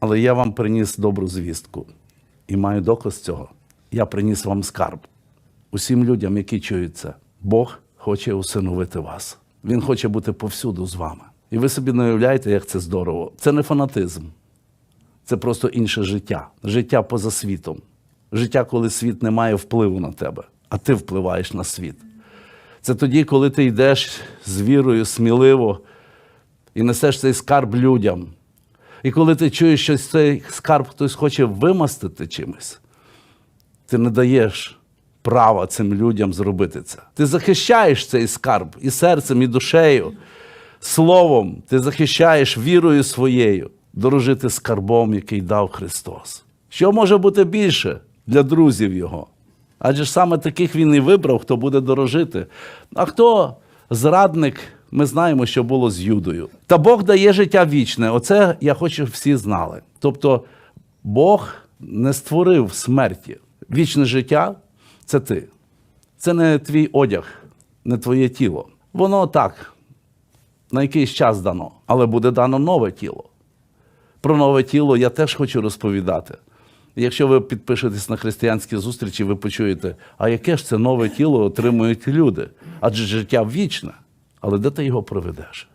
Але я вам приніс добру звістку і маю доказ цього. Я приніс вам скарб. Усім людям, які чують це, Бог хоче усиновити вас. Він хоче бути повсюду з вами. І ви собі не уявляєте, як це здорово. Це не фанатизм, це просто інше життя. Життя поза світом. Життя, коли світ не має впливу на тебе, а ти впливаєш на світ. Це тоді, коли ти йдеш з вірою сміливо і несеш цей скарб людям. І коли ти чуєш, що цей скарб хтось хоче вимастити чимось, ти не даєш права цим людям зробити це. Ти захищаєш цей скарб і серцем, і душею, словом, ти захищаєш вірою своєю дорожити скарбом, який дав Христос. Що може бути більше для друзів Його? Адже ж саме таких він і вибрав, хто буде дорожити. А хто зрадник, ми знаємо, що було з Юдою. Та Бог дає життя вічне. Оце я хочу, щоб всі знали. Тобто, Бог не створив смерті. Вічне життя це ти. Це не твій одяг, не твоє тіло. Воно так, на якийсь час дано, але буде дано нове тіло. Про нове тіло я теж хочу розповідати. Якщо ви підпишетесь на християнські зустрічі, ви почуєте, а яке ж це нове тіло отримують люди? Адже життя вічне. Але де ти його проведеш?